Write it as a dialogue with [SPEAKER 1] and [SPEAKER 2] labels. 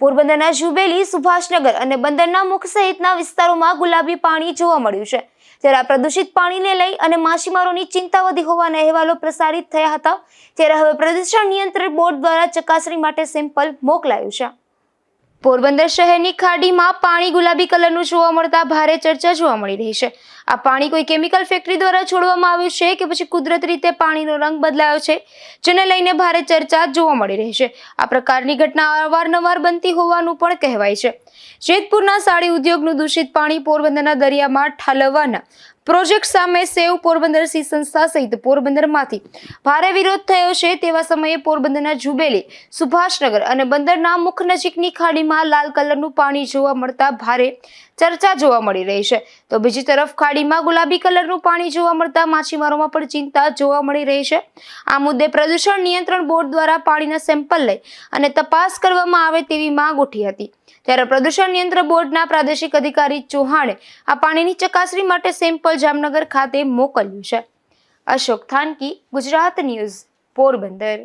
[SPEAKER 1] પોરબંદરના જુબેલી સુભાષનગર અને બંદરના મુખ સહિતના વિસ્તારોમાં ગુલાબી પાણી જોવા મળ્યું છે. ત્યારે આ પ્રદૂષિત પાણીને લઈ અને માછીમારોની ચિંતા વધી હોવાના અહેવાલો પ્રસારિત થયા હતા. ત્યારે હવે પ્રદૂષણ નિયંત્રણ બોર્ડ દ્વારા ચકાસણી માટે સેમ્પલ મોકલાયું છે. પોરબંદર શહેરની ખાડીમાં પાણી ગુલાબી કલરનું જોવા મળતા ભારે ચર્ચા જોવા મળી રહી છે. આ પાણી કોઈ કેમિકલ ફેક્ટરી દ્વારા છોડવામાં આવ્યું છે કે પછી કુદરતી રીતે પાણીનો રંગ બદલાયો છે? જેને લઈને ભારે ચર્ચા જોવા મળી રહી છે. આ પ્રકારની ઘટના અવારનવાર બનતી હોવાનું પણ કહેવાય છે. જેતપુરના સાડી ઉદ્યોગનું દૂષિત પાણી પોરબંદરના દરિયામાં ઠાલવવાના પ્રોજેક્ટ સામે સેવ પોરબંદર સી સંસ્થા સહિત પોરબંદરમાંથી ભારે વિરોધ થયો છે તેવા સમયે પોરબંદરના જુબેલી સુભાષનગર અને બંદરના મુખ નજીકની ખાડીમાં લાલ કલરનું પાણી જોવા મળતા ભારે ચર્ચા જોવા મળી રહી છે. તો બીજી તરફ ખાડીમાં ગુલાબી કલરનું પાણી જોવા મળતા માછીમારોમાં પણ ચિંતા જોવા મળી રહી છે. આ મુદ્દે પ્રદૂષણ નિયંત્રણ બોર્ડ દ્વારા પાણીના સેમ્પલ લઈ અને તપાસ કરવામાં આવે તેવી માંગ ઉઠી હતી. ત્યારે પ્રદૂષણ નિયંત્રણ બોર્ડના પ્રાદેશિક અધિકારી ચૌહાણે આ પાણીની ચકાસણી માટે સેમ્પલ જામનગર ખાતે મોકલ્યું છે. અશોક થાનકી, ગુજરાત ન્યૂઝ પોરબંદર.